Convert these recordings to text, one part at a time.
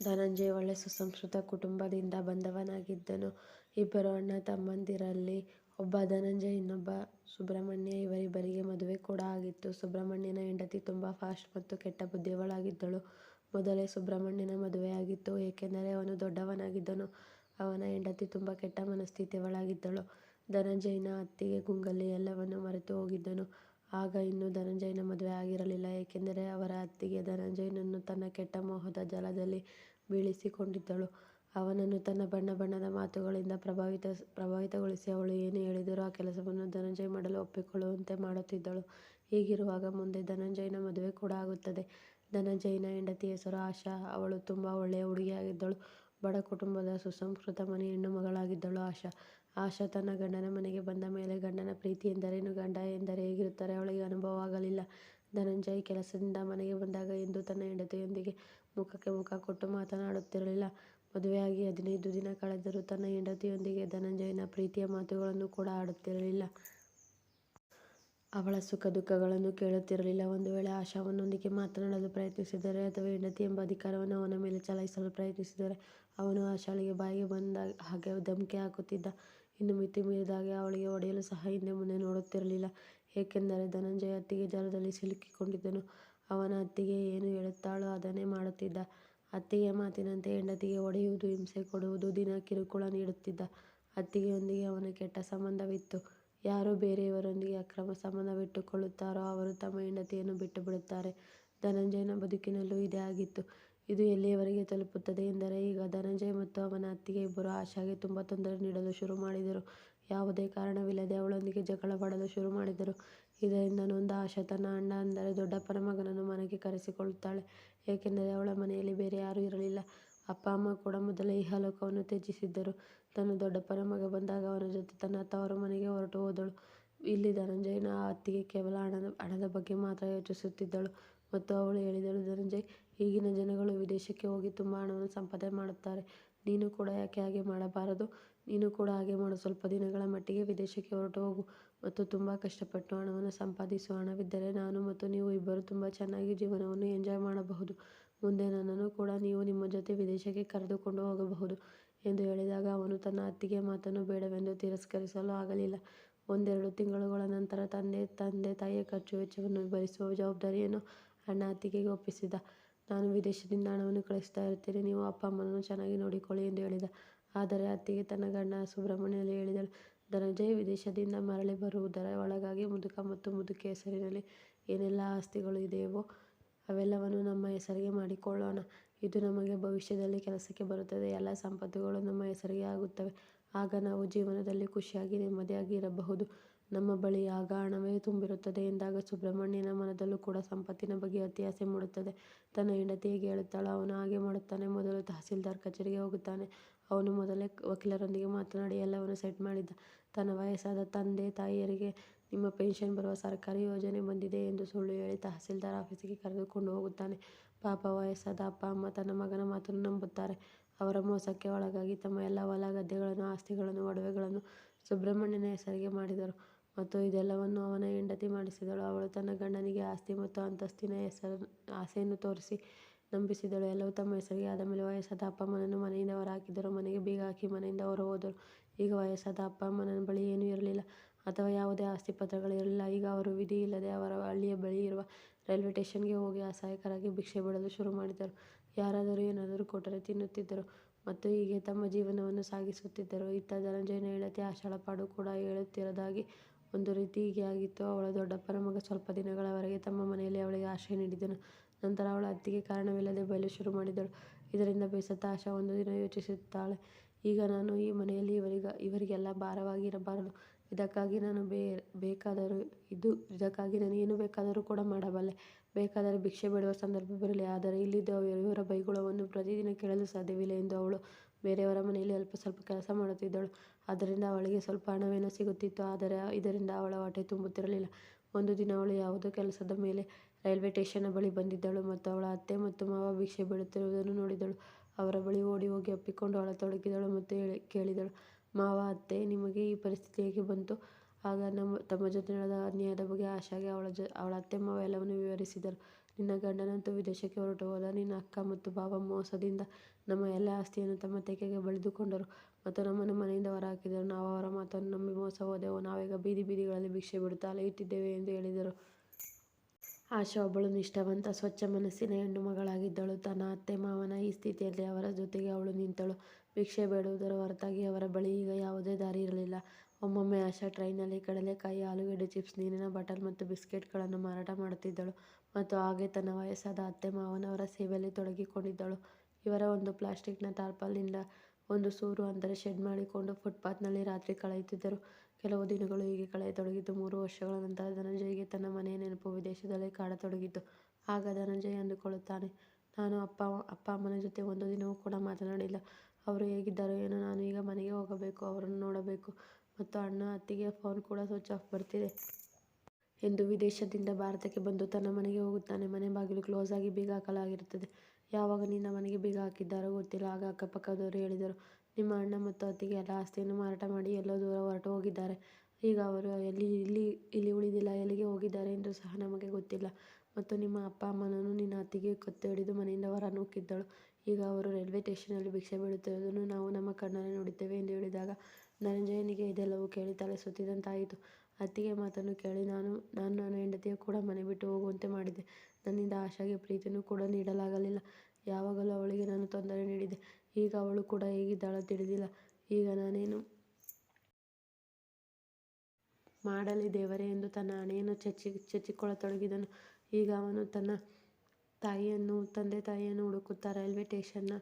ಧನಂಜಯ ಒಳ್ಳೆ ಸುಸಂಸ್ಕೃತ ಕುಟುಂಬದಿಂದ ಬಂದವನಾಗಿದ್ದನು. ಇಬ್ಬರು ಅಣ್ಣ ತಮ್ಮಂದಿರಲ್ಲಿ ಒಬ್ಬ ಧನಂಜಯ, ಇನ್ನೊಬ್ಬ ಸುಬ್ರಹ್ಮಣ್ಯ. ಇವರಿಬ್ಬರಿಗೆ ಮದುವೆ ಕೂಡ ಆಗಿತ್ತು. ಸುಬ್ರಹ್ಮಣ್ಯನ ಹೆಂಡತಿ ತುಂಬಾ ಫಾಸ್ಟ್ ಮತ್ತು ಕೆಟ್ಟ ಬುದ್ಧಿಯವಳಾಗಿದ್ದಳು. ಮೊದಲೇ ಸುಬ್ರಹ್ಮಣ್ಯನ ಮದುವೆಯಾಗಿತ್ತು. ಏಕೆಂದರೆ ಅವನು ದೊಡ್ಡವನಾಗಿದ್ದನು. ಅವನ ಹೆಂಡತಿ ತುಂಬಾ ಕೆಟ್ಟ ಮನಸ್ಥಿತಿಯವಳಾಗಿದ್ದಳು. ಧನಂಜಯನ ಅತ್ತಿಗೆ ಗುಂಗಲ್ಲಿ ಎಲ್ಲವನ್ನು ಮರೆತು ಹೋಗಿದ್ದನು. ಆಗ ಇನ್ನೂ ಧನಂಜಯನ ಮದುವೆ ಆಗಿರಲಿಲ್ಲ. ಏಕೆಂದರೆ ಅವರ ಅತ್ತಿಗೆ ಧನಂಜಯನನ್ನು ತನ್ನ ಕೆಟ್ಟ ಮೋಹದ ಜಾಲದಲ್ಲಿ ಬೀಳಿಸಿಕೊಂಡಿದ್ದಳು. ಅವನನ್ನು ತನ್ನ ಬಣ್ಣ ಬಣ್ಣದ ಮಾತುಗಳಿಂದ ಪ್ರಭಾವಿತ, ಪ್ರಭಾವಿತಗೊಳಿಸಿ ಅವಳು ಏನು ಹೇಳಿದರೂ ಆ ಕೆಲಸವನ್ನು ಧನಂಜಯ ಮಾಡಲು ಒಪ್ಪಿಕೊಳ್ಳುವಂತೆ ಮಾಡುತ್ತಿದ್ದಳು. ಹೀಗಿರುವಾಗ ಮುಂದೆ ಧನಂಜಯನ ಮದುವೆ ಕೂಡ ಆಗುತ್ತದೆ. ಧನಂಜಯನ ಹೆಂಡತಿ ಹೆಸರು ಆಶಾ. ಅವಳು ತುಂಬಾ ಒಳ್ಳೆಯ ಹುಡುಗಿಯಾಗಿದ್ದಳು. ಬಡ ಕುಟುಂಬದ ಸುಸಂಸ್ಕೃತ ಮನೆ ಹೆಣ್ಣುಮಗಳಾಗಿದ್ದಳು ಆಶಾ. ಆಶಾ ತನ್ನ ಗಂಡನ ಮನೆಗೆ ಬಂದ ಮೇಲೆ ಗಂಡನ ಪ್ರೀತಿ ಎಂದರೇನು, ಗಂಡ ಎಂದರೆ ಹೇಗಿರುತ್ತಾರೆ ಅವಳಿಗೆ ಅನುಭವ ಆಗಲಿಲ್ಲ ಧನಂಜಯ ಕೆಲಸದಿಂದ ಮನೆಗೆ ಬಂದಾಗ ಎಂದು ತನ್ನ ಹೆಂಡತಿಯೊಂದಿಗೆ ಮುಖಕ್ಕೆ ಮುಖ ಕೊಟ್ಟು ಮಾತನಾಡುತ್ತಿರಲಿಲ್ಲ. ಮದುವೆಯಾಗಿ ಹದಿನೈದು ದಿನ ಕಳೆದರೂ ತನ್ನ ಹೆಂಡತಿಯೊಂದಿಗೆ ಧನಂಜಯನ ಪ್ರೀತಿಯ ಮಾತುಗಳನ್ನು ಕೂಡ ಆಡುತ್ತಿರಲಿಲ್ಲ. ಅವಳ ಸುಖ ದುಃಖಗಳನ್ನು ಕೇಳುತ್ತಿರಲಿಲ್ಲ. ಒಂದು ವೇಳೆ ಆಶಾವನ್ನೊಂದಿಗೆ ಮಾತನಾಡಲು ಪ್ರಯತ್ನಿಸಿದರೆ ಅಥವಾ ಹೆಂಡತಿ ಎಂಬ ಅಧಿಕಾರವನ್ನು ಅವನ ಮೇಲೆ ಚಲಾಯಿಸಲು ಪ್ರಯತ್ನಿಸಿದರೆ ಅವನು ಆಶಾಳಿಗೆ ಬಾಯಿಗೆ ಬಂದ ಹಾಗೆ ಧಮಕಿ ಹಾಕುತ್ತಿದ್ದ. ಇನ್ನು ಮಿತಿ ಮೀರಿದಾಗೆ ಅವಳಿಗೆ ಹೊಡೆಯಲು ಸಹ ಹಿಂದೆ ಮುಂದೆ ನೋಡುತ್ತಿರಲಿಲ್ಲ. ಏಕೆಂದರೆ ಧನಂಜಯ ಅತ್ತಿಗೆ ಜಾಲದಲ್ಲಿ ಸಿಲುಕಿಕೊಂಡಿದ್ದನು. ಅವನ ಅತ್ತಿಗೆ ಏನು ಹೇಳುತ್ತಾಳೋ ಅದನ್ನೇ ಮಾಡುತ್ತಿದ್ದ. ಅತ್ತಿಗೆ ಮಾತಿನಂತೆ ಹೆಂಡತಿಗೆ ಒಡೆಯುವುದು ಹಿಂಸೆ ಕೊಡುವುದು, ದಿನ ಕಿರುಕುಳ ನೀಡುತ್ತಿದ್ದ. ಅತ್ತಿಗೆಯೊಂದಿಗೆ ಅವನ ಕೆಟ್ಟ ಸಂಬಂಧವಿತ್ತು. ಯಾರು ಬೇರೆಯವರೊಂದಿಗೆ ಅಕ್ರಮ ಸಂಬಂಧವಿಟ್ಟುಕೊಳ್ಳುತ್ತಾರೋ ಅವರು ತಮ್ಮ ಹೆಂಡತಿಯನ್ನು ಬಿಟ್ಟುಬಿಡುತ್ತಾರೆ. ಧನಂಜಯನ ಬದುಕಿನಲ್ಲೂ ಇದೇ ಆಗಿತ್ತು. ಇದು ಎಲ್ಲಿಯವರೆಗೆ ತಲುಪುತ್ತದೆ ಎಂದರೆ ಈಗ ಧನಂಜಯ ಮತ್ತು ಅವನ ಅತ್ತಿಗೆ ಇಬ್ಬರು ಆಶಾಗೆ ತುಂಬಾ ತೊಂದರೆ ನೀಡಲು ಶುರು ಮಾಡಿದರು. ಯಾವುದೇ ಕಾರಣವಿಲ್ಲದೆ ಅವಳೊಂದಿಗೆ ಜಗಳವಾಡಲು ಶುರು ಮಾಡಿದರು. ಇದರಿಂದ ನೊಂದ ಆಶಾ ತನ್ನ ಅಣ್ಣ ಅಂದರೆ ದೊಡ್ಡಪ್ಪನ ಮಗನನ್ನು ಮನೆಗೆ ಕರೆಸಿಕೊಳ್ಳುತ್ತಾಳೆ. ಏಕೆಂದರೆ ಅವಳ ಮನೆಯಲ್ಲಿ ಬೇರೆ ಯಾರೂ ಇರಲಿಲ್ಲ. ಅಪ್ಪ ಅಮ್ಮ ಕೂಡ ಮೊದಲೇ ಇಹಲೋಕವನ್ನು ತ್ಯಜಿಸಿದ್ದರು. ತನ್ನ ದೊಡ್ಡಪ್ಪನ ಮಗ ಬಂದಾಗ ಅವನ ಜೊತೆ ತನ್ನ ತವರು ಮನೆಗೆ ಹೊರಟು ಹೋದಳು. ಇಲ್ಲಿ ಧನಂಜಯನ ಅತ್ತಿಗೆ ಕೇವಲ ಹಣದ ಬಗ್ಗೆ ಮಾತ್ರ ಯೋಚಿಸುತ್ತಿದ್ದಳು ಮತ್ತು ಅವಳು ಹೇಳಿದಳು ಧನಂಜಯ್, ಈಗಿನ ಜನಗಳು ವಿದೇಶಕ್ಕೆ ಹೋಗಿ ತುಂಬಾ ಹಣವನ್ನು ಸಂಪಾದನೆ ಮಾಡುತ್ತಾರೆ. ನೀನು ಕೂಡ ಯಾಕೆ ಹಾಗೆ ಮಾಡಬಾರದು. ನೀನು ಕೂಡ ಹಾಗೆ ಮಾಡು. ಸ್ವಲ್ಪ ದಿನಗಳ ಮಟ್ಟಿಗೆ ವಿದೇಶಕ್ಕೆ ಹೊರಟು ಹೋಗು ಮತ್ತು ತುಂಬಾ ಕಷ್ಟಪಟ್ಟು ಹಣವನ್ನು ಸಂಪಾದಿಸು. ಹಣವಿದ್ದರೆ ನಾನು ಮತ್ತು ನೀವು ಇಬ್ಬರು ತುಂಬಾ ಚೆನ್ನಾಗಿ ಜೀವನವನ್ನು ಎಂಜಾಯ್ ಮಾಡಬಹುದು. ಮುಂದೆ ನನ್ನನ್ನು ಕೂಡ ನೀವು ನಿಮ್ಮ ಜೊತೆ ವಿದೇಶಕ್ಕೆ ಕರೆದುಕೊಂಡು ಹೋಗಬಹುದು ಎಂದು ಹೇಳಿದಾಗ ಅವನು ತನ್ನ ಅತ್ತಿಗೆ ಮಾತನ್ನು ಬೇಡವೆಂದು ತಿರಸ್ಕರಿಸಲು ಆಗಲಿಲ್ಲ. ಒಂದೆರಡು ತಿಂಗಳುಗಳ ನಂತರ ತಂದೆ ತಾಯಿಯ ಖರ್ಚು ವೆಚ್ಚವನ್ನು ಭರಿಸುವ ಜವಾಬ್ದಾರಿಯನ್ನು ಅಣ್ಣ ಅತ್ತಿಗೆಗೆ ಒಪ್ಪಿಸಿದ. ನಾನು ವಿದೇಶದಿಂದ ಹಣವನ್ನು ಕಳಿಸ್ತಾ ಇರುತ್ತೇನೆ. ನೀವು ಅಪ್ಪ ಅಮ್ಮನನ್ನು ಚೆನ್ನಾಗಿ ನೋಡಿಕೊಳ್ಳಿ ಎಂದು ಹೇಳಿದ. ಆದರೆ ಅತ್ತಿಗೆ ತನ್ನ ಗಂಡ ಸುಬ್ರಹ್ಮಣ್ಯನಲ್ಲಿ ಹೇಳಿದಳು, ಧನಂಜಯ ವಿದೇಶದಿಂದ ಮರಳಿ ಬರುವುದರ ಒಳಗಾಗಿ ಮುದುಕ ಮತ್ತು ಮುದುಕಿ ಹೆಸರಿನಲ್ಲಿ ಏನೆಲ್ಲ ಆಸ್ತಿಗಳು ಇದೆಯೋ ಅವೆಲ್ಲವನ್ನು ನಮ್ಮ ಹೆಸರಿಗೆ ಮಾಡಿಕೊಳ್ಳೋಣ. ಇದು ನಮಗೆ ಭವಿಷ್ಯದಲ್ಲಿ ಕೆಲಸಕ್ಕೆ ಬರುತ್ತದೆ. ಎಲ್ಲ ಸಂಪತ್ತುಗಳು ನಮ್ಮ ಹೆಸರಿಗೆ ಆಗುತ್ತವೆ. ಆಗ ನಾವು ಜೀವನದಲ್ಲಿ ಖುಷಿಯಾಗಿ ನೆಮ್ಮದಿಯಾಗಿ ಇರಬಹುದು. ನಮ್ಮ ಬಳಿ ಆಗ ಹಣವೇ ತುಂಬಿರುತ್ತದೆ ಎಂದಾಗ ಸುಬ್ರಹ್ಮಣ್ಯನ ಮನದಲ್ಲೂ ಕೂಡ ಸಂಪತ್ತಿನ ಬಗ್ಗೆ ಅತಿ ಆಸೆ ಮೂಡುತ್ತದೆ. ತನ್ನ ಹೆಂಡತಿ ಹೇಗೆ ಹೇಳುತ್ತಾಳೋ ಅವನು ಹಾಗೆ ಮಾಡುತ್ತಾನೆ. ಮೊದಲು ತಹಸೀಲ್ದಾರ್ ಕಚೇರಿಗೆ ಹೋಗುತ್ತಾನೆ. ಅವನು ಮೊದಲೇ ವಕೀಲರೊಂದಿಗೆ ಮಾತನಾಡಿ ಎಲ್ಲವನ್ನೂ ಸೆಟ್ ಮಾಡಿದ್ದ. ತನ್ನ ವಯಸ್ಸಾದ ತಂದೆ ತಾಯಿಯರಿಗೆ ನಿಮ್ಮ ಪೆನ್ಷನ್ ಬರುವ ಸರ್ಕಾರಿ ಯೋಜನೆ ಬಂದಿದೆ ಎಂದು ಸುಳ್ಳು ಹೇಳಿ ತಹಸೀಲ್ದಾರ್ ಆಫೀಸಿಗೆ ಕರೆದುಕೊಂಡು ಹೋಗುತ್ತಾನೆ. ಪಾಪ ವಯಸ್ಸಾದ ಅಪ್ಪ ಅಮ್ಮ ತನ್ನ ಮಗನ ಮಾತನ್ನು ನಂಬುತ್ತಾರೆ. ಅವರ ಮೋಸಕ್ಕೆ ಒಳಗಾಗಿ ತಮ್ಮ ಎಲ್ಲ ಹೊಲ ಗದ್ದೆಗಳನ್ನು, ಆಸ್ತಿಗಳನ್ನು, ಒಡವೆಗಳನ್ನು ಸುಬ್ರಹ್ಮಣ್ಯನ ಹೆಸರಿಗೆ ಮಾಡಿದರು ಮತ್ತು ಇದೆಲ್ಲವನ್ನು ಅವನ ಹೆಂಡತಿ ಮಾಡಿಸಿದಳು. ಅವಳು ತನ್ನ ಗಂಡನಿಗೆ ಆಸ್ತಿ ಮತ್ತು ಅಂತಸ್ತಿನ ಹೆಸರು, ಆಸೆಯನ್ನು ತೋರಿಸಿ ನಂಬಿಸಿದಳು. ಎಲ್ಲವೂ ತಮ್ಮ ಹೆಸರಿಗೆ ಆದ ಮೇಲೆ ವಯಸ್ಸಾದ ಅಪ್ಪ ಅಮ್ಮನನ್ನು ಮನೆಯಿಂದ ಹೊರಹಾಕಿದರು. ಮನೆಗೆ ಬೀಗ ಹಾಕಿ ಮನೆಯಿಂದ ಹೊರಹೋದರು. ಈಗ ವಯಸ್ಸಾದ ಅಪ್ಪ ಅಮ್ಮನ ಬಳಿ ಏನೂ ಇರಲಿಲ್ಲ ಅಥವಾ ಯಾವುದೇ ಆಸ್ತಿ ಪತ್ರಗಳಿರಲಿಲ್ಲ. ಈಗ ಅವರು ವಿಧಿ ಇಲ್ಲದೆ ಅವರ ಹಳ್ಳಿಯ ಬಳಿ ಇರುವ ರೈಲ್ವೆ ಸ್ಟೇಷನ್ಗೆ ಹೋಗಿ ಅಸಹಾಯಕರಾಗಿ ಭಿಕ್ಷೆ ಬಿಡಲು ಶುರು ಮಾಡಿದರು. ಯಾರಾದರೂ ಏನಾದರೂ ಕೊಟ್ಟರೆ ತಿನ್ನುತ್ತಿದ್ದರು ಮತ್ತು ಹೀಗೆ ತಮ್ಮ ಜೀವನವನ್ನು ಸಾಗಿಸುತ್ತಿದ್ದರು. ಇತ್ತ ಧನಂಜಯನ ಹೆಂಡತಿ ಆಶಾಳ ಪಾಡು ಕೂಡ ಹೇಳುತ್ತಿರದಾಗಿ. ಒಂದು ರೀತಿ ಆಗಿತ್ತು. ಅವಳ ದೊಡ್ಡಪ್ಪನ ಮಗ ಸ್ವಲ್ಪ ದಿನಗಳವರೆಗೆ ತಮ್ಮ ಮನೆಯಲ್ಲಿ ಅವಳಿಗೆ ಆಶ್ರಯ ನೀಡಿದನು. ನಂತರ ಅವಳ ಅತ್ತಿಗೆ ಕಾರಣವಿಲ್ಲದೆ ಬಯಲು ಶುರು ಮಾಡಿದಳು. ಇದರಿಂದ ಬೇಸತ್ತ ಆಶಾ ಒಂದು ದಿನ ಯೋಚಿಸುತ್ತಾಳೆ, ಈಗ ನಾನು ಈ ಮನೆಯಲ್ಲಿ ಇವರಿಗ ಭಾರವಾಗಿ ಇರಬಾರದು. ಇದಕ್ಕಾಗಿ ನಾನು ಏನು ಬೇಕಾದರೂ ಕೂಡ ಮಾಡಬಲ್ಲೆ. ಬೇಕಾದರೆ ಭಿಕ್ಷೆ ಬೇಡುವ ಸಂದರ್ಭ ಬರಲಿ. ಆದರೆ ಇಲ್ಲಿದ್ದು ಇವರ ಬೈಗುಳವನ್ನು ಪ್ರತಿದಿನ ಕೇಳಲು ಸಾಧ್ಯವಿಲ್ಲ ಎಂದು ಅವಳು ಬೇರೆಯವರ ಮನೆಯಲ್ಲಿ ಅಲ್ಪ ಸ್ವಲ್ಪ ಕೆಲಸ ಮಾಡುತ್ತಿದ್ದಳು. ಅದರಿಂದ ಅವಳಿಗೆ ಸ್ವಲ್ಪ ಹಣವೇನೋ ಸಿಗುತ್ತಿತ್ತು. ಆದರೆ ಇದರಿಂದ ಅವಳ ಹೊಟ್ಟೆ ತುಂಬುತ್ತಿರಲಿಲ್ಲ. ಒಂದು ದಿನ ಅವಳು ಯಾವುದೋ ಕೆಲಸದ ಮೇಲೆ ರೈಲ್ವೆ ಸ್ಟೇಷನ್ನ ಬಳಿ ಬಂದಿದ್ದಳು ಮತ್ತು ಅವಳ ಅತ್ತೆ ಮತ್ತು ಮಾವ ಭಿಕ್ಷೆ ಬೀಳುತ್ತಿರುವುದನ್ನು ನೋಡಿದಳು. ಅವರ ಬಳಿ ಓಡಿ ಹೋಗಿ ಅಪ್ಪಿಕೊಂಡು ಅಳತೊಡಗಿದಳು ಮತ್ತು ಕೇಳಿದಳು, ಮಾವ, ಅತ್ತೆ, ನಿಮಗೆ ಈ ಪರಿಸ್ಥಿತಿ ಹೇಗೆ ಬಂತು. ಆಗ ನಮ್ಮ ತಮ್ಮ ಜೊತೆ ನಡೆದ ಅನ್ಯಾಯದ ಬಗ್ಗೆ ಆಶಾಗೆ ಅವಳ ಅವಳ ಅತ್ತೆ ಮಾವ ಎಲ್ಲವನ್ನು ವಿವರಿಸಿದರು. ನಿನ್ನ ಗಂಡನಂತೂ ವಿದೇಶಕ್ಕೆ ಹೊರಟು ಹೋದ. ನಿನ್ನ ಅಕ್ಕ ಮತ್ತು ಬಾವ ಮೋಸದಿಂದ ನಮ್ಮ ಎಲ್ಲ ಆಸ್ತಿಯನ್ನು ತಮ್ಮ ತೆಕ್ಕೆಗೆ ಬಳಿದುಕೊಂಡರು ಮತ್ತು ನಮ್ಮನ್ನು ಮನೆಯಿಂದ ಹೊರಹಾಕಿದರು. ನಾವು ಅವರ ಮಾತನ್ನು ನಂಬಿ ಮೋಸ ಹೋದೆವು. ನಾವೀಗ ಬೀದಿ ಬೀದಿಗಳಲ್ಲಿ ಭಿಕ್ಷೆ ಬಿಡುತ್ತಾ ಅಲೆ ಇಟ್ಟಿದ್ದೇವೆ ಎಂದು ಹೇಳಿದರು. ಆಶಾ ಒಬ್ಬಳು ನಿಷ್ಠಾವಂತ, ಸ್ವಚ್ಛ ಮನಸ್ಸಿನ ಹೆಣ್ಣು ಮಗಳಾಗಿದ್ದಳು. ತನ್ನ ಅತ್ತೆ ಮಾವನ ಈ ಸ್ಥಿತಿಯಲ್ಲಿ ಅವರ ಜೊತೆಗೆ ಅವಳು ನಿಂತಳು. ಭಿಕ್ಷೆ ಬೇಡುವುದರ ಹೊರತಾಗಿ ಅವರ ಬಳಿ ಈಗ ಯಾವುದೇ ದಾರಿ ಇರಲಿಲ್ಲ. ಒಮ್ಮೊಮ್ಮೆ ಆಶಾ ಟ್ರೈನಲ್ಲಿ ಕಡಲೆಕಾಯಿ, ಆಲೂಗಡ್ಡೆ ಚಿಪ್ಸ್, ನೀರಿನ ಬಾಟಲ್ ಮತ್ತು ಬಿಸ್ಕೆಟ್ಗಳನ್ನು ಮಾರಾಟ ಮಾಡುತ್ತಿದ್ದಳು ಮತ್ತು ಹಾಗೇ ತನ್ನ ವಯಸ್ಸಾದ ಅತ್ತೆ ಮಾವನವರ ಸೇವೆಯಲ್ಲಿ ತೊಡಗಿಕೊಂಡಿದ್ದಳು. ಇವರು ಒಂದು ಪ್ಲಾಸ್ಟಿಕ್ನ ಟಾರ್ಪಾಲಿನ್ನಿಂದ ಒಂದು ಸೂರು ಅಂದರೆ ಶೆಡ್ ಮಾಡಿಕೊಂಡು ಫುಟ್ಪಾತ್ನಲ್ಲಿ ರಾತ್ರಿ ಕಳೆಯುತ್ತಿದ್ದರು. ಕೆಲವು ದಿನಗಳು ಹೀಗೆ ಕಳೆಯತೊಡಗಿದ್ದು ಮೂರು ವರ್ಷಗಳ ನಂತರ ಧನಂಜಯ್ಗೆ ತನ್ನ ಮನೆಯ ನೆನಪು ವಿದೇಶದಲ್ಲಿ ಕಾಡತೊಡಗಿತು. ಆಗ ಧನಂಜಯ್ ಅಂದುಕೊಳ್ಳುತ್ತಾನೆ, ನಾನು ಅಪ್ಪ ಅಪ್ಪ ಅಮ್ಮನ ಜೊತೆ ಒಂದು ದಿನವೂ ಕೂಡ ಮಾತನಾಡಿಲ್ಲ. ಅವರು ಹೇಗಿದ್ದಾರೋ ಏನೋ. ನಾನು ಈಗ ಮನೆಗೆ ಹೋಗಬೇಕು, ಅವರನ್ನು ನೋಡಬೇಕು ಮತ್ತು ಅಣ್ಣ, ಅತ್ತಿಗೆ ಫೋನ್ ಕೂಡ ಸ್ವಿಚ್ ಆಫ್ ಬರ್ತಿದೆ. ಎಂದು ವಿದೇಶದಿಂದ ಭಾರತಕ್ಕೆ ಬಂದು ತನ್ನ ಮನೆಗೆ ಹೋಗುತ್ತಾನೆ. ಮನೆ ಬಾಗಿಲು ಕ್ಲೋಸ್ ಆಗಿ ಬೀಗ ಹಾಕಲಾಗಿರುತ್ತದೆ. ಯಾವಾಗ ನಿನ್ನ ಮನೆಗೆ ಬೀಗ ಹಾಕಿದ್ದಾರೋ ಗೊತ್ತಿಲ್ಲ. ಆಗ ಅಕ್ಕಪಕ್ಕದವರು ಹೇಳಿದರು, ನಿಮ್ಮ ಅಣ್ಣ ಮತ್ತು ಅತ್ತಿಗೆ ಎಲ್ಲ ಆಸ್ತಿಯನ್ನು ಮಾರಾಟ ಮಾಡಿ ಎಲ್ಲೋ ದೂರ ಹೊರಟು ಹೋಗಿದ್ದಾರೆ. ಈಗ ಅವರು ಎಲ್ಲಿ ಇಲ್ಲಿ ಇಲ್ಲಿ ಉಳಿದಿಲ್ಲ. ಎಲ್ಲಿಗೆ ಹೋಗಿದ್ದಾರೆ ಎಂದು ಸಹ ನಮಗೆ ಗೊತ್ತಿಲ್ಲ. ಮತ್ತು ನಿಮ್ಮ ಅಪ್ಪ ಅಮ್ಮನನ್ನು ನಿನ್ನ ಅತ್ತಿಗೆ ಕತ್ತು ಹಿಡಿದು ಮನೆಯಿಂದ ಹೊರ ನೂಕಿದ್ದಳು ಈಗ ಅವರು ರೈಲ್ವೆ ಸ್ಟೇಷನಲ್ಲಿ ಭಿಕ್ಷೆ ಬೀಳುತ್ತಿರುವುದನ್ನು ನಾವು ನಮ್ಮ ಕಣ್ಣಲ್ಲಿ ನೋಡುತ್ತೇವೆ ಎಂದು ಹೇಳಿದಾಗ ನರಂಜಯನಿಗೆ ಇದೆಲ್ಲವೂ ಕೇಳಿ ತಲೆ ಸುತ್ತಿದಂತಾಯಿತು. ಅತ್ತಿಗೆ ಮಾತನ್ನು ಕೇಳಿ ನಾನು ನನ್ನ ಹೆಂಡತಿಯ ಕೂಡ ಮನೆ ಬಿಟ್ಟು ಹೋಗುವಂತೆ ಮಾಡಿದೆ. ನನ್ನಿಂದ ಆಶಾಗೆ ಪ್ರೀತಿಯನ್ನು ಕೂಡ ನೀಡಲಾಗಲಿಲ್ಲ. ಯಾವಾಗಲೂ ಅವಳಿಗೆ ನಾನು ತೊಂದರೆ ನೀಡಿದೆ. ಈಗ ಅವಳು ಕೂಡ ಹೇಗಿದ್ದಾಳೋ ತಿಳಿದಿಲ್ಲ. ಈಗ ನಾನೇನು ಮಾಡಲಿ ದೇವರೇ ಎಂದು ತನ್ನ ಹಣೆಯನ್ನು ಚಚ್ಚಿಕೊಳ್ಳತೊಡಗಿದನು. ಈಗ ಅವನು ತನ್ನ ತಾಯಿಯನ್ನು, ತಂದೆ ತಾಯಿಯನ್ನು ಹುಡುಕುತ್ತಾ ರೈಲ್ವೆ ಸ್ಟೇಷನ್ನ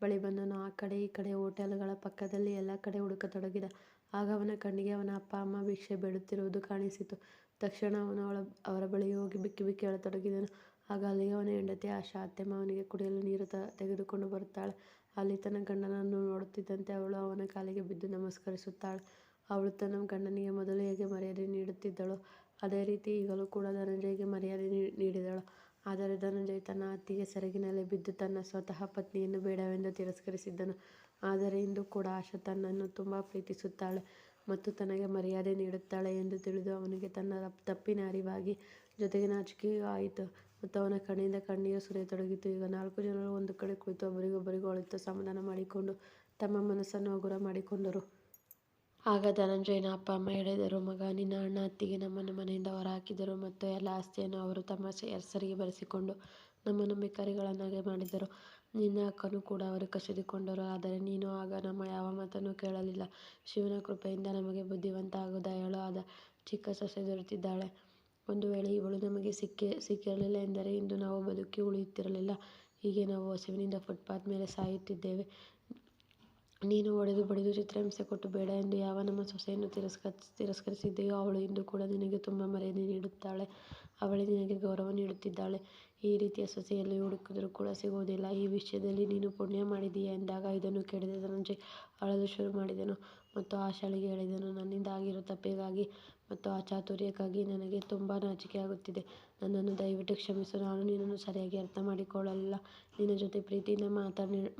ಬಳಿ ಬಂದನು. ಆ ಕಡೆ ಈ ಕಡೆ ಹೋಟೆಲ್ಗಳ ಪಕ್ಕದಲ್ಲಿ ಎಲ್ಲ ಕಡೆ ಹುಡುಕತೊಡಗಿದ. ಆಗ ಅವನ ಕಣ್ಣಿಗೆ ಅವನ ಅಪ್ಪ, ಅಮ್ಮ, ಭಿಕ್ಷೆ ಬೇಡುತ್ತಿರುವುದು ಕಾಣಿಸಿತು. ತಕ್ಷಣ ಅವನು ಅವರ ಬಳಿಗೆ ಹೋಗಿ ಬಿಕ್ಕಿ ಬಿಕ್ಕಿ ಅಳತೊಡಗಿದನು. ಆಗ ಅಲ್ಲಿಗೆ ಅವನ ಹೆಂಡತಿ ಆಶಾ ಅತ್ತೆ ಮಾವನಿಗೆ ಕುಡಿಯಲು ನೀರು ತೆಗೆದುಕೊಂಡು ಬರುತ್ತಾಳೆ. ಅಲ್ಲಿ ತನ್ನ ಗಂಡನನ್ನು ನೋಡುತ್ತಿದ್ದಂತೆ ಅವಳು ಅವನ ಕಾಲಿಗೆ ಬಿದ್ದು ನಮಸ್ಕರಿಸುತ್ತಾಳೆ. ಅವಳು ತನ್ನ ಗಂಡನಿಗೆ ಮೊದಲು ಹೇಗೆ ಮರ್ಯಾದೆ ನೀಡುತ್ತಿದ್ದಳು ಅದೇ ರೀತಿ ಈಗಲೂ ಕೂಡ ಧನಂಜಯ್ಗೆ ಮರ್ಯಾದೆ ನೀಡಿದಳು. ಆದರೆ ಧನಂಜಯ್ ತನ್ನ ಅತ್ತಿಗೆ ಸೆರಗಿನಲ್ಲಿ ಬಿದ್ದು ತನ್ನ ಸ್ವತಃ ಪತ್ನಿಯನ್ನು ಬೇಡವೆಂದು ತಿರಸ್ಕರಿಸಿದ್ದನು. ಆದರೆ ಇಂದು ಕೂಡ ಆಶಾ ತನ್ನನ್ನು ತುಂಬಾ ಪ್ರೀತಿಸುತ್ತಾಳೆ ಮತ್ತು ತನಗೆ ಮರ್ಯಾದೆ ನೀಡುತ್ತಾಳೆ ಎಂದು ತಿಳಿದು ಅವನಿಗೆ ತನ್ನ ತಪ್ಪಿನ ಅರಿವಾಗಿ ಜೊತೆಗೆ ನಾಚಿಕೆಯೂ ಆಯಿತು ಮತ್ತು ಅವನ ಕಣ್ಣಿಂದ ಕಣ್ಣೀರು ಸುರಿಯತೊಡಗಿತು. ಈಗ ನಾಲ್ಕು ಜನರು ಒಂದು ಕಡೆ ಕುಳಿತು ಒಬ್ಬರಿಗೊಬ್ಬರಿಗೂ ಅಳುತ್ತಾ ಸಮಾಧಾನ ಮಾಡಿಕೊಂಡು ತಮ್ಮ ಮನಸ್ಸನ್ನು ಹಗುರ ಮಾಡಿಕೊಂಡರು. ಆಗ ಧನಂಜಯನ ಅಪ್ಪ ಅಮ್ಮ ಹೇಳಿದರು, ಮಗ ನಿನ್ನ ಅಣ್ಣ ಅತ್ತಿಗೆ ನಮ್ಮನ್ನು ಮನೆಯಿಂದ ಹೊರಹಾಕಿದರು ಮತ್ತು ಎಲ್ಲ ಆಸ್ತಿಯನ್ನು ಅವರು ತಮ್ಮ ಹೆಸರಿಗೆ ಬರೆಸಿಕೊಂಡು ನಮ್ಮನ್ನು ಭಿಕಾರಿಗಳನ್ನಾಗಿ ಮಾಡಿದರು. ನಿನ್ನ ಅಕ್ಕನೂ ಕೂಡ ಅವರು ಕಸಿದುಕೊಂಡರು. ಆದರೆ ನೀನು ಆಗ ನಮ್ಮ ಯಾವ ಮಾತನ್ನು ಕೇಳಲಿಲ್ಲ. ಶಿವನ ಕೃಪೆಯಿಂದ ನಮಗೆ ಬುದ್ಧಿವಂತ ಹಾಗೂ ಆದ ಚಿಕ್ಕ ಸೊಸೆ ದೊರೆತಿದ್ದಾಳೆ. ಒಂದು ವೇಳೆ ಇವಳು ನಮಗೆ ಸಿಕ್ಕಿರಲಿಲ್ಲ ಎಂದರೆ ಇಂದು ನಾವು ಬದುಕಿ ಉಳಿಯುತ್ತಿರಲಿಲ್ಲ. ಹೀಗೆ ನಾವು ಹಸಿವಿನಿಂದ ಫುಟ್ಪಾತ್ ಮೇಲೆ ಸಾಯುತ್ತಿದ್ದೇವೆ. ನೀನು ಒಡೆದು ಬಡಿದು ಚಿತ್ರಹಿಂಸೆ ಕೊಟ್ಟು ಬೇಡ ಎಂದು ಯಾವ ನಮ್ಮ ಸೊಸೆಯನ್ನು ತಿರಸ್ಕರಿಸಿದ್ದೆಯೋ ಅವಳು ಇಂದು ಕೂಡ ನಿನಗೆ ತುಂಬ ಮರ್ಯಾದೆ ನೀಡುತ್ತಾಳೆ. ಅವಳೇ ನಿನಗೆ ಗೌರವ ನೀಡುತ್ತಿದ್ದಾಳೆ. ಈ ರೀತಿಯ ಸೊಸೆಯಲ್ಲಿ ಹುಡುಕಿದರೂ ಕೂಡ ಸಿಗುವುದಿಲ್ಲ. ಈ ವಿಷಯದಲ್ಲಿ ನೀನು ಪುಣ್ಯ ಮಾಡಿದೀಯ ಎಂದಾಗ ಇದನ್ನು ಕೇಳಿದ ಧನಂಜಯ್ ಅಳಲು ಶುರು ಮಾಡಿದನು ಮತ್ತು ಆಶಾಳಿಗೆ ಹೇಳಿದನು, ನನ್ನಿಂದ ಆಗಿರೋ ತಪ್ಪಿಗಾಗಿ ಮತ್ತು ಆ ಚಾತುರ್ಯಕ್ಕಾಗಿ ನನಗೆ ತುಂಬಾ ನಾಚಿಕೆಯಾಗುತ್ತಿದೆ. ನನ್ನನ್ನು ದಯವಿಟ್ಟು ಕ್ಷಮಿಸು. ನಾನು ನಿನ್ನನ್ನು ಸರಿಯಾಗಿ ಅರ್ಥ ಮಾಡಿಕೊಳ್ಳಲಿಲ್ಲ. ನಿನ್ನ ಜೊತೆ ಪ್ರೀತಿಯಿಂದ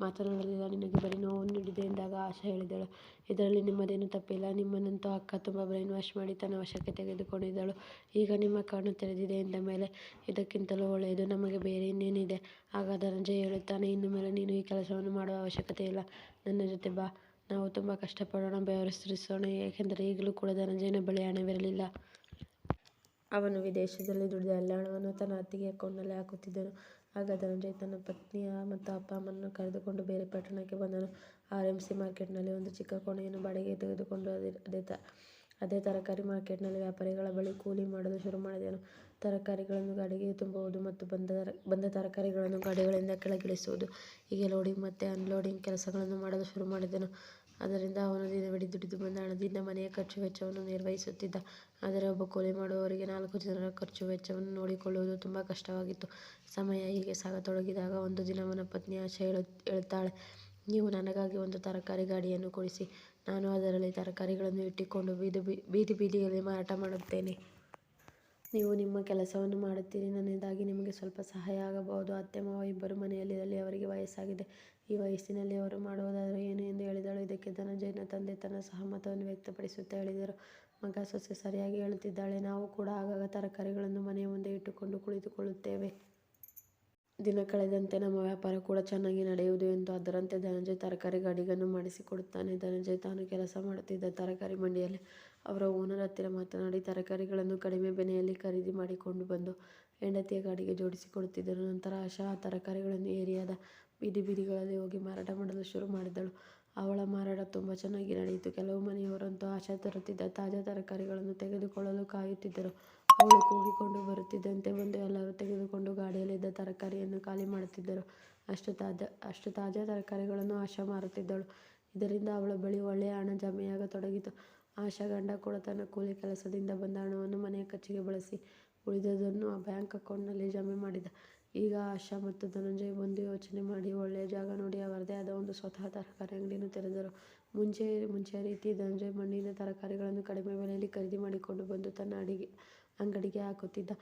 ಮಾತನಾಡಲಿಲ್ಲ. ನಿನಗೆ ಬರೀ ನೋವು ನೀಡಿದೆ ಎಂದಾಗ ಆಶಾ ಹೇಳಿದಳು, ಇದರಲ್ಲಿ ನಿಮ್ಮದೇನೂ ತಪ್ಪಿಲ್ಲ. ನಿಮ್ಮನ್ನಂತೂ ಅಕ್ಕ ತುಂಬ ಬ್ರೈನ್ ವಾಶ್ ಮಾಡಿ ತನ್ನ ವಶಕ್ಕೆ ತೆಗೆದುಕೊಂಡಿದ್ದಳು. ಈಗ ನಿಮ್ಮ ಕಣ್ಣು ತೆರೆದಿದೆ ಎಂದ ಮೇಲೆ ಇದಕ್ಕಿಂತಲೂ ಒಳ್ಳೆಯದು ನಮಗೆ ಬೇರೆ ಇನ್ನೇನಿದೆ. ಆಗ ಧನಂಜಯ ಹೇಳುತ್ತಾನೆ, ಇನ್ನು ಮೇಲೆ ನೀನು ಈ ಕೆಲಸವನ್ನು ಮಾಡುವ ಅವಶ್ಯಕತೆ ಇಲ್ಲ. ನನ್ನ ಜೊತೆ ಬಾ. ನಾವು ತುಂಬ ಕಷ್ಟಪಡೋಣ, ಬೆವರು ಸುರಿಸೋಣ. ಏಕೆಂದರೆ ಈಗಲೂ ಕೂಡ ಧನಂಜಯನ ಬಳಿ ಹಣವಿರಲಿಲ್ಲ. ಅವನು ವಿದೇಶದಲ್ಲಿ ದುಡಿದ ಎಲ್ಲ ಹಣವನ್ನು ತನ್ನ ಅತ್ತಿಗೆ ಅಕೌಂಟ್ನಲ್ಲಿ ಹಾಕುತ್ತಿದ್ದನು. ಆಗ ಧನಂಜಯ್ ತನ್ನ ಪತ್ನಿಯ ಮತ್ತು ಅಪ್ಪ ಅಮ್ಮನನ್ನು ಕರೆದುಕೊಂಡು ಬೇರೆ ಪಟ್ಟಣಕ್ಕೆ ಬಂದನು. ಆರ್. ಎಂ. ಸಿ. ಮಾರ್ಕೆಟ್ನಲ್ಲಿ ಒಂದು ಚಿಕ್ಕ ಕೋಣೆಯನ್ನು ಬಾಡಿಗೆ ತೆಗೆದುಕೊಂಡು ಅದೇ ತರಕಾರಿ ಮಾರ್ಕೆಟ್ನಲ್ಲಿ ವ್ಯಾಪಾರಿಗಳ ಬಳಿ ಕೂಲಿ ಮಾಡಲು ಶುರು ಮಾಡಿದನು. ತರಕಾರಿಗಳನ್ನು ಗಾಡಿಗೆ ತುಂಬುವುದು ಮತ್ತು ಬಂದ ತರಕಾರಿಗಳನ್ನು ಗಾಡಿಗಳಿಂದ ಕೆಳಗಿಳಿಸುವುದು, ಹೀಗೆ ಲೋಡಿಂಗ್ ಮತ್ತು ಅನ್ಲೋಡಿಂಗ್ ಕೆಲಸಗಳನ್ನು ಮಾಡಲು ಶುರು ಅದರಿಂದ ಅವನು ದಿನವಿಡೀ ದುಡಿದು ಬಂದ ಹಣದಿಂದ ಮನೆಯ ಖರ್ಚು ವೆಚ್ಚವನ್ನು ನಿರ್ವಹಿಸುತ್ತಿದ್ದ. ಆದರೆ ಒಬ್ಬ ಕೂಲಿ ಮಾಡುವವರಿಗೆ ನಾಲ್ಕು ಜನರ ಖರ್ಚು ವೆಚ್ಚವನ್ನು ನೋಡಿಕೊಳ್ಳುವುದು ತುಂಬಾ ಕಷ್ಟವಾಗಿತ್ತು. ಸಮಯ ಹೀಗೆ ಸಾಗತೊಡಗಿದಾಗ ಒಂದು ದಿನ ಅವನ ಪತ್ನಿ ಹೇಳು ಹೇಳುತ್ತಾಳೆ, ನೀವು ನನಗಾಗಿ ಒಂದು ತರಕಾರಿ ಗಾಡಿಯನ್ನು ಕೊಡಿಸಿ. ನಾನು ಅದರಲ್ಲಿ ತರಕಾರಿಗಳನ್ನು ಇಟ್ಟುಕೊಂಡು ಬೀದಿ ಬೀದಿಯಲ್ಲಿ ಮಾರಾಟ ಮಾಡುತ್ತೇನೆ. ನೀವು ನಿಮ್ಮ ಕೆಲಸವನ್ನು ಮಾಡುತ್ತೀರಿ. ನನ್ನಿಂದಾಗಿ ನಿಮಗೆ ಸ್ವಲ್ಪ ಸಹಾಯ ಆಗಬಹುದು. ಅತ್ತೆ ಮಾವ ಇಬ್ಬರು ಮನೆಯಲ್ಲಿರಲಿ. ಅವರಿಗೆ ವಯಸ್ಸಾಗಿದೆ. ಈ ವಯಸ್ಸಿನಲ್ಲಿ ಅವರು ಮಾಡುವುದಾದರೆ ಏನು ಎಂದು ಹೇಳಿದಳು. ಇದಕ್ಕೆ ಧನಂಜಯನ ತಂದೆ ತನ್ನ ಸಹಮತವನ್ನು ವ್ಯಕ್ತಪಡಿಸುತ್ತಾ ಹೇಳಿದರು, ಮಗ ಸೊಸೆ ಸರಿಯಾಗಿ ಹೇಳುತ್ತಿದ್ದಾಳೆ. ನಾವು ಕೂಡ ಆಗಾಗ ತರಕಾರಿಗಳನ್ನು ಮನೆಯ ಮುಂದೆ ಇಟ್ಟುಕೊಂಡು ಕುಳಿತುಕೊಳ್ಳುತ್ತೇವೆ. ದಿನ ಕಳೆದಂತೆ ನಮ್ಮ ವ್ಯಾಪಾರ ಕೂಡ ಚೆನ್ನಾಗಿ ನಡೆಯುವುದು ಎಂದು ಅದರಂತೆ ಧನಂಜಯ ತರಕಾರಿ ಗಾಡಿಗಳನ್ನು ಮಾಡಿಸಿಕೊಡುತ್ತಾನೆ. ಧನಂಜಯ ತಾನು ಕೆಲಸ ಮಾಡುತ್ತಿದ್ದ ತರಕಾರಿ ಮಂಡಿಯಲ್ಲಿ ಅವರ ಓನರ್ ಹತ್ತಿರ ಮಾತನಾಡಿ ತರಕಾರಿಗಳನ್ನು ಕಡಿಮೆ ಬೆಲೆಯಲ್ಲಿ ಖರೀದಿ ಮಾಡಿಕೊಂಡು ಬಂದು ಹೆಂಡತಿಯ ಗಾಡಿಗೆ ಜೋಡಿಸಿಕೊಡುತ್ತಿದ್ದರು ನಂತರ ಆಶಾ ಆ ತರಕಾರಿಗಳನ್ನು ಏರಿಯಾದ ಬೀದಿ ಬೀದಿಗಳಲ್ಲಿ ಹೋಗಿ ಮಾರಾಟ ಮಾಡಲು ಶುರು ಮಾಡಿದಳು. ಅವಳ ಮಾರಾಟ ತುಂಬಾ ಚೆನ್ನಾಗಿ ನಡೆಯಿತು. ಕೆಲವು ಮನೆಯವರಂತೂ ಆಶಾ ತರುತ್ತಿದ್ದ ತಾಜಾ ತರಕಾರಿಗಳನ್ನು ತೆಗೆದುಕೊಳ್ಳಲು ಕಾಯುತ್ತಿದ್ದರು. ಅವಳು ಕೂಗಿಕೊಂಡು ಬರುತ್ತಿದ್ದಂತೆ ಬಂದು ಎಲ್ಲರೂ ತೆಗೆದುಕೊಂಡು ಗಾಡಿಯಲ್ಲಿದ್ದ ತರಕಾರಿಯನ್ನು ಖಾಲಿ ಮಾಡುತ್ತಿದ್ದರು. ಅಷ್ಟು ತಾಜಾ ಅಷ್ಟು ತಾಜಾ ತರಕಾರಿಗಳನ್ನು ಆಶಾ ಮಾರುತ್ತಿದ್ದಳು. ಇದರಿಂದ ಅವಳ ಬಳಿ ಒಳ್ಳೆಯ ಹಣ ಜಮೆಯಾಗತೊಡಗಿತು. ಆಶಾ ಗಂಡ ಕೂಡ ತನ್ನ ಕೂಲಿ ಕೆಲಸದಿಂದ ಬಂದ ಹಣವನ್ನು ಮನೆಯ ಖರ್ಚಿಗೆ ಬಳಸಿ ಉಳಿದದ್ದನ್ನು ಬ್ಯಾಂಕ್ ಅಕೌಂಟ್ನಲ್ಲಿ ಜಮೆ ಮಾಡಿದ. ಈಗ ಆಶಾ ಮತ್ತು ಧನಂಜಯ್ ಒಂದು ಯೋಚನೆ ಮಾಡಿ, ಒಳ್ಳೆಯ ಜಾಗ ನೋಡಿ, ಅವರದೇ ಆದ ಒಂದು ಸ್ವತಃ ತರಕಾರಿ ಅಂಗಡಿಯನ್ನು ತೆರೆದರು. ಮುಂಚೆ ಮುಂಚೆ ರೀತಿ ಧನಂಜಯ್ ಮಣ್ಣಿನ ತರಕಾರಿಗಳನ್ನು ಕಡಿಮೆ ಬೆಲೆಯಲ್ಲಿ ಖರೀದಿ ಮಾಡಿಕೊಂಡು ಬಂದು ತನ್ನ ಅಡಿಗೆ, ಅಂಗಡಿಗೆ ಹಾಕುತ್ತಿದ್ದ.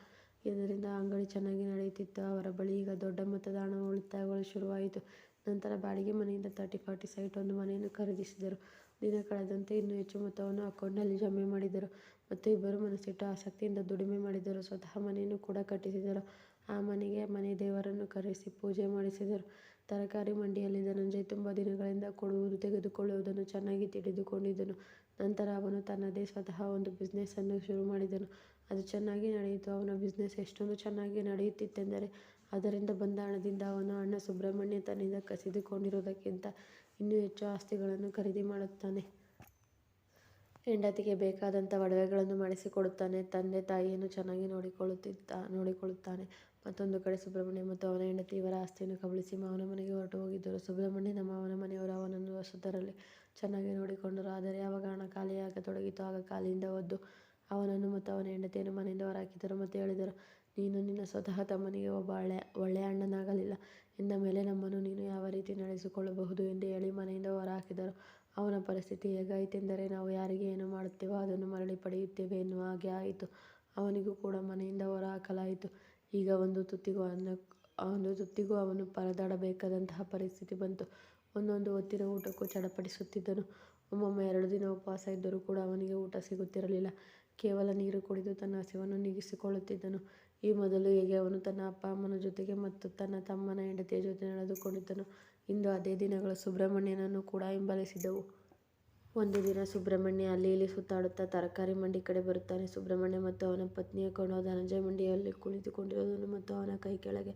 ಇದರಿಂದ ಅಂಗಡಿ ಚೆನ್ನಾಗಿ ನಡೆಯುತ್ತಿತ್ತು. ಅವರ ಬಳಿ ಈಗ ದೊಡ್ಡ ಮೊತ್ತದ ಹಣ ಉಳಿತಾಯಗಳು ಶುರುವಾಯಿತು. ನಂತರ ಬಾಡಿಗೆ ಮನೆಯಿಂದ ಥರ್ಟಿ ಫಾರ್ಟಿ ಸೈಟ್ ಒಂದು ಮನೆಯನ್ನು ಖರೀದಿಸಿದರು. ದಿನ ಕಳೆದಂತೆ ಇನ್ನೂ ಹೆಚ್ಚು ಮೊತ್ತವನ್ನು ಅಕೌಂಟ್ನಲ್ಲಿ ಜಮೆ ಮಾಡಿದರು ಮತ್ತು ಇಬ್ಬರು ಮನಸ್ಸಿಟ್ಟು ಆಸಕ್ತಿಯಿಂದ ದುಡಿಮೆ ಮಾಡಿದರು. ಸ್ವತಃ ಮನೆಯನ್ನು ಕೂಡ ಕಟ್ಟಿಸಿದರು. ಆ ಮನೆಗೆ ಮನೆ ದೇವರನ್ನು ಕರೆಸಿ ಪೂಜೆ ಮಾಡಿಸಿದರು. ತರಕಾರಿ ಮಂಡಿಯಲ್ಲಿ ಧನಂಜಯ ತುಂಬಾ ದಿನಗಳಿಂದ ಕೊಡುವುದು ತೆಗೆದುಕೊಳ್ಳುವುದನ್ನು ಚೆನ್ನಾಗಿ ತಿಳಿದುಕೊಂಡಿದ್ದನು. ನಂತರ ಅವನು ತನ್ನದೇ ಸ್ವತಃ ಒಂದು ಬಿಸಿನೆಸ್ ಅನ್ನು ಶುರು ಮಾಡಿದನು. ಅದು ಚೆನ್ನಾಗಿ ನಡೆಯಿತು. ಅವನ ಬಿಸ್ನೆಸ್ ಎಷ್ಟೊಂದು ಚೆನ್ನಾಗಿ ನಡೆಯುತ್ತಿತ್ತೆಂದರೆ ಅದರಿಂದ ಬಂದ ಹಣದಿಂದ ಅವನು ಅಣ್ಣ ಸುಬ್ರಹ್ಮಣ್ಯ ತನ್ನಿಂದ ಕಸಿದುಕೊಂಡಿರುವುದಕ್ಕಿಂತ ಇನ್ನೂ ಹೆಚ್ಚು ಆಸ್ತಿಗಳನ್ನು ಖರೀದಿ ಮಾಡುತ್ತಾನೆ. ಹೆಂಡತಿಗೆ ಬೇಕಾದಂಥ ಒಡವೆಗಳನ್ನು ಮಾಡಿಸಿಕೊಡುತ್ತಾನೆ. ತಂದೆ ತಾಯಿಯನ್ನು ಚೆನ್ನಾಗಿ ನೋಡಿಕೊಳ್ಳುತ್ತಾನೆ. ಮತ್ತೊಂದು ಕಡೆ ಸುಬ್ರಹ್ಮಣ್ಯ ಮತ್ತು ಅವನ ಹೆಂಡತಿ ಇವರ ಆಸ್ತಿಯನ್ನು ಕಬಳಿಸಿ ಮಾವನ ಮನೆಗೆ ಹೊರಟು ಹೋಗಿದ್ದರು. ಸುಬ್ರಹ್ಮಣ್ಯನ ಮಾವನ ಮನೆಯವರು ಅವನನ್ನು ಹೊಸದರಲ್ಲಿ ಚೆನ್ನಾಗಿ ನೋಡಿಕೊಂಡರು. ಆದರೆ ಯಾವಾಗ ಹಣ ಖಾಲಿಯಾಗತೊಡಗಿತೋ ಆಗ ಕಾಲಿಂದ ಒದ್ದು ಅವನನ್ನು ಮತ್ತು ಅವನ ಹೆಂಡತಿಯನ್ನು ಮನೆಯಿಂದ ಹೊರಹಾಕಿದರು ಮತ್ತು ಹೇಳಿದರು, ನೀನು ನಿನ್ನ ಸ್ವತಃ ತಮ್ಮನಿಗೆ ಒಬ್ಬ ಒಳ್ಳೆಯ ಅಣ್ಣನಾಗಲಿಲ್ಲ ಎಂದ ಮೇಲೆ ನಮ್ಮನ್ನು ನೀನು ಯಾವ ರೀತಿ ನಡೆಸಿಕೊಳ್ಳಬಹುದು ಎಂದು ಹೇಳಿ ಮನೆಯಿಂದ ಹೊರಹಾಕಿದರು. ಅವನ ಪರಿಸ್ಥಿತಿ ಹೇಗಾಯಿತೆಂದರೆ, ನಾವು ಯಾರಿಗೆ ಏನು ಮಾಡುತ್ತೇವೋ ಅದನ್ನು ಮರಳಿ ಪಡೆಯುತ್ತೇವೆ ಎನ್ನುವ ಹಾಗೆ ಆಯಿತು. ಅವನಿಗೂ ಕೂಡ ಮನೆಯಿಂದ ಹೊರಹಾಕಲಾಯಿತು. ಈಗ ಒಂದು ತುತ್ತಿಗೂ ಅನ್ನ ಒಂದು ತುತ್ತಿಗೂ ಅವನು ಪರದಾಡಬೇಕಾದಂತಹ ಪರಿಸ್ಥಿತಿ ಬಂತು. ಒಂದೊಂದು ಹೊತ್ತಿನ ಊಟಕ್ಕೂ ಚಡಪಡಿಸುತ್ತಿದ್ದನು. ಒಮ್ಮೊಮ್ಮೆ ಎರಡು ದಿನ ಉಪವಾಸ ಇದ್ದರೂ ಕೂಡ ಅವನಿಗೆ ಊಟ ಸಿಗುತ್ತಿರಲಿಲ್ಲ. ಕೇವಲ ನೀರು ಕುಡಿದು ತನ್ನ ಹಸಿವನ್ನು ನೀಗಿಸಿಕೊಳ್ಳುತ್ತಿದ್ದನು. ಈ ಮೊದಲು ಹೇಗೆ ಅವನು ತನ್ನ ಅಪ್ಪ ಅಮ್ಮನ ಜೊತೆಗೆ ಮತ್ತು ತನ್ನ ತಮ್ಮನ ಹೆಂಡತಿಯ ಜೊತೆ ನಡೆದುಕೊಂಡಿದ್ದನು, ಇಂದು ಅದೇ ದಿನಗಳು ಸುಬ್ರಹ್ಮಣ್ಯನನ್ನು ಕೂಡ ಹಿಂಬಾಲಿಸಿದವು. ಒಂದು ದಿನ ಸುಬ್ರಹ್ಮಣ್ಯ ಅಲ್ಲಿ ಇಲ್ಲಿ ಸುತ್ತಾಡುತ್ತಾ ತರಕಾರಿ ಮಂಡಿ ಕಡೆ ಬರುತ್ತಾನೆ. ಸುಬ್ರಹ್ಮಣ್ಯ ಮತ್ತು ಅವನ ಪತ್ನಿಯ ಕಂಡು ಧನಂಜಯ ಮಂಡಿಯಲ್ಲಿ ಕುಳಿತುಕೊಂಡಿರುವುದನ್ನು ಮತ್ತು ಅವನ ಕೈ ಕೆಳಗೆ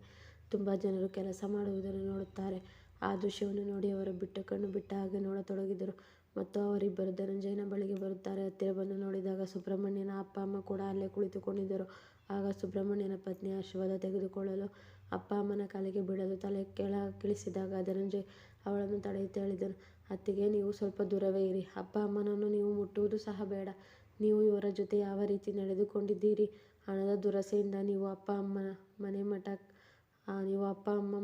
ತುಂಬ ಜನರು ಕೆಲಸ ಮಾಡುವುದನ್ನು ನೋಡುತ್ತಾರೆ. ಆ ದೃಶ್ಯವನ್ನು ನೋಡಿ ಅವರು ಬಿಟ್ಟ ಕಣ್ಣು ಬಿಟ್ಟ ಹಾಗೆ ನೋಡತೊಡಗಿದರು ಮತ್ತು ಅವರಿಬ್ಬರು ಧನಂಜಯನ ಬಳಿಗೆ ಬರುತ್ತಾರೆ. ಹತ್ತಿರ ಬಂದು ನೋಡಿದಾಗ ಸುಬ್ರಹ್ಮಣ್ಯನ ಅಪ್ಪ, ಅಮ್ಮ ಕೂಡ ಅಲ್ಲೇ ಕುಳಿತುಕೊಂಡಿದ್ದರು. ಆಗ ಸುಬ್ರಹ್ಮಣ್ಯನ ಪತ್ನಿ ಆಶೀರ್ವಾದ ತೆಗೆದುಕೊಳ್ಳಲು ಅಪ್ಪ ಅಮ್ಮನ ಕಾಲಿಗೆ ಬೀಳಲು ತಲೆ ಕೆಳಗಿಳಿಸಿದಾಗ ಧನಂಜಯ್ ಅವಳನ್ನು ತಡೆಯುತ್ತಾ ಹೇಳಿದನು ಅತ್ತಿಗೆ ನೀವು ಸ್ವಲ್ಪ ದೂರವೇ ಇರಿ. ಅಪ್ಪ ಅಮ್ಮನನ್ನು ನೀವು ಮುಟ್ಟುವುದು ಸಹ ಬೇಡ. ನೀವು ಇವರ ಜೊತೆ ಯಾವ ರೀತಿ ನಡೆದುಕೊಂಡಿದ್ದೀರಿ. ಹಣದ ದುರಸೆಯಿಂದ ನೀವು ಅಪ್ಪ ಅಮ್ಮ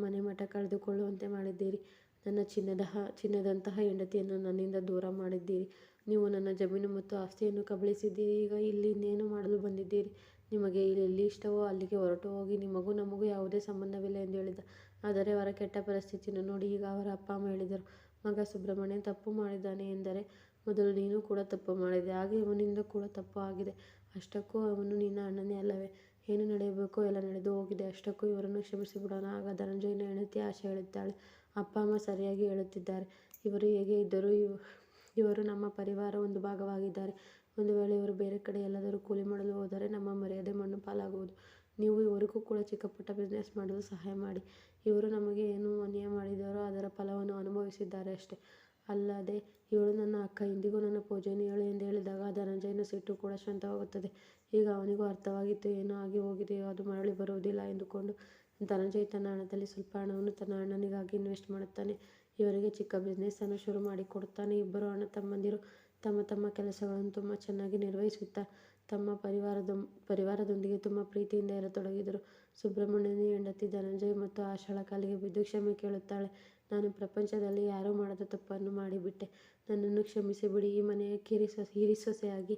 ಮನೆ ಮಠ ಕಳೆದುಕೊಳ್ಳುವಂತೆ ಮಾಡಿದ್ದೀರಿ. ನನ್ನ ಚಿನ್ನದ ಚಿನ್ನದಂತಹ ಹೆಂಡತಿಯನ್ನು ನನ್ನಿಂದ ದೂರ ಮಾಡಿದ್ದೀರಿ. ನೀವು ನನ್ನ ಜಮೀನು ಮತ್ತು ಆಸ್ತಿಯನ್ನು ಕಬಳಿಸಿದ್ದೀರಿ. ಈಗ ಇಲ್ಲಿ ಇನ್ನೇನು ಮಾಡಲು ಬಂದಿದ್ದೀರಿ. ನಿಮಗೆ ಇಲ್ಲಿ ಇಷ್ಟವೋ ಅಲ್ಲಿಗೆ ಹೊರಟು ಹೋಗಿ. ನಿಮಗೂ ನಮಗೂ ಯಾವುದೇ ಸಂಬಂಧವಿಲ್ಲ ಎಂದು ಹೇಳಿದ. ಆದರೆ ಅವರ ಕೆಟ್ಟ ಪರಿಸ್ಥಿತಿಯನ್ನು ನೋಡಿ ಈಗ ಅವರ ಅಪ್ಪ ಅಮ್ಮ ಹೇಳಿದರು ಮಗ ಸುಬ್ರಹ್ಮಣ್ಯ ತಪ್ಪು ಮಾಡಿದ್ದಾನೆ ಎಂದರೆ ಮೊದಲು ನೀನು ಕೂಡ ತಪ್ಪು ಮಾಡಿದೆ. ಹಾಗೆ ಇವನಿಂದ ಕೂಡ ತಪ್ಪು ಆಗಿದೆ. ಅಷ್ಟಕ್ಕೂ ಅವನು ನಿನ್ನ ಅಣ್ಣನೇ ಅಲ್ಲವೇ. ಏನು ನಡೆಯಬೇಕೋ ಎಲ್ಲ ನಡೆದು ಹೋಗಿದೆ. ಅಷ್ಟಕ್ಕೂ ಇವರನ್ನು ಕ್ಷಮಿಸಿಬಿಡೋಣ. ಆಗ ಧನಂಜಯನ ಹೆಣತಿ ಆಶೆ ಹೇಳುತ್ತಾಳೆ ಅಪ್ಪ, ಅಮ್ಮ ಸರಿಯಾಗಿ ಹೇಳುತ್ತಿದ್ದಾರೆ. ಇವರು ಹೇಗೆ ಇದ್ದರೂ ಇವರು ನಮ್ಮ ಪರಿವಾರ ಒಂದು ಭಾಗವಾಗಿದ್ದಾರೆ. ಒಂದು ವೇಳೆ ಇವರು ಬೇರೆ ಕಡೆ ಎಲ್ಲಾದರೂ ಕೂಲಿ ಮಾಡಲು ಹೋದರೆ ನಮ್ಮ ಮರ್ಯಾದೆ ಮಣ್ಣು ಪಾಲಾಗುವುದು. ನೀವು ಇವರಿಗೂ ಕೂಡ ಚಿಕ್ಕಪುಟ್ಟ ಬಿಸ್ನೆಸ್ ಮಾಡಲು ಸಹಾಯ ಮಾಡಿ. ಇವರು ನಮಗೆ ಏನು ಅನ್ಯಾಯ ಮಾಡಿದರೋ ಅದರ ಫಲವನ್ನು ಅನುಭವಿಸಿದ್ದಾರೆ ಅಷ್ಟೇ. ಅಲ್ಲದೆ ಇವಳು ನನ್ನ ಅಕ್ಕ. ಇಂದಿಗೂ ನನ್ನ ಪೂಜೆಯನ್ನು ಹೇಳು ಎಂದು ಹೇಳಿದಾಗ ಧನಂಜಯನ ಸಿಟ್ಟು ಕೂಡ ಶಾಂತವಾಗುತ್ತದೆ. ಈಗ ಅವನಿಗೂ ಅರ್ಥವಾಗಿತ್ತು ಏನೋ ಆಗಿ ಹೋಗಿದೆಯೋ ಅದು ಮರಳಿ ಬರುವುದಿಲ್ಲ ಎಂದುಕೊಂಡು ಧನಂಜಯ್ ತನ್ನ ಹಣದಲ್ಲಿ ಸ್ವಲ್ಪ ಹಣವನ್ನು ತನ್ನ ಅಣ್ಣನಿಗಾಗಿ ಇನ್ವೆಸ್ಟ್ ಮಾಡುತ್ತಾನೆ. ಇವರಿಗೆ ಚಿಕ್ಕ ಬಿಸ್ನೆಸ್ ಅನ್ನು ಶುರು ಮಾಡಿಕೊಡುತ್ತಾನೆ. ಇಬ್ಬರು ಅಣ್ಣ ತಮ್ಮಂದಿರು ತಮ್ಮ ತಮ್ಮ ಕೆಲಸಗಳನ್ನು ತುಂಬ ಚೆನ್ನಾಗಿ ನಿರ್ವಹಿಸುತ್ತಾ ತಮ್ಮ ಪರಿವಾರದ, ಪರಿವಾರದೊಂದಿಗೆ ತುಂಬ ಪ್ರೀತಿಯಿಂದ ಇರತೊಡಗಿದರು. ಸುಬ್ರಹ್ಮಣ್ಯನ ಹೆಂಡತಿ ಧನಂಜಯ ಮತ್ತು ಆಶಾಳ ಕಾಲಿಗೆ ಬಿದ್ದು ಕ್ಷಮೆ ಕೇಳುತ್ತಾಳೆ. ನಾನು ಪ್ರಪಂಚದಲ್ಲಿ ಯಾರು ಮಾಡದ ತಪ್ಪನ್ನು ಮಾಡಿಬಿಟ್ಟೆ. ನನ್ನನ್ನು ಕ್ಷಮಿಸಿಬಿಡಿ. ಈ ಮನೆಯ ಹಿರಿಸೊಸೆಯಾಗಿ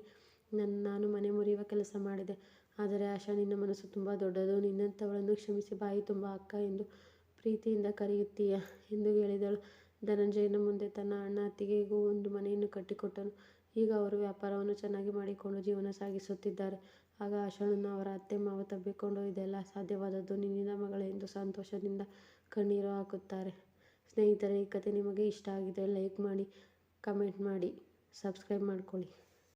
ನಾನು ಮನೆ ಮುರಿಯುವ ಕೆಲಸ ಮಾಡಿದೆ. ಆದರೆ ಆಶಾ, ನಿನ್ನ ಮನಸ್ಸು ತುಂಬ ದೊಡ್ಡದು. ನಿನ್ನಂಥವಳನ್ನು ಕ್ಷಮಿಸಿ ಬಾಯಿ ತುಂಬ ಅಕ್ಕ ಎಂದು ಪ್ರೀತಿಯಿಂದ ಕರೆಯುತ್ತೀಯ ಎಂದು ಹೇಳಿದಳು. ಧನಂಜಯನ ಮುಂದೆ ತನ್ನ ಅಣ್ಣ ಅತ್ತಿಗೆಗೂ ಒಂದು ಮನೆಯನ್ನು ಕಟ್ಟಿಕೊಟ್ಟನು. ಈಗ ಅವರು ವ್ಯಾಪಾರವನ್ನು ಚೆನ್ನಾಗಿ ಮಾಡಿಕೊಂಡು ಜೀವನ ಸಾಗಿಸುತ್ತಿದ್ದಾರೆ. ಆಗ ಆಶಾಳನ್ನು ಅವರ ಅತ್ತೆ ಮಾವ ತಬ್ಬಿಕೊಂಡು ಇದೆಲ್ಲ ಸಾಧ್ಯವಾದದ್ದು ನಿನ್ನಿಂದ ಮಗಳೇ ಎಂದು ಸಂತೋಷದಿಂದ ಕಣ್ಣೀರು ಹಾಕುತ್ತಾರೆ. ಸ್ನೇಹಿತರೆ ಈ ಕಥೆ ನಿಮಗೆ ಇಷ್ಟ ಆಗಿದ್ರೆ ಲೈಕ್ ಮಾಡಿ, ಕಮೆಂಟ್ ಮಾಡಿ, ಸಬ್ಸ್ಕ್ರೈಬ್ ಮಾಡ್ಕೊಳ್ಳಿ.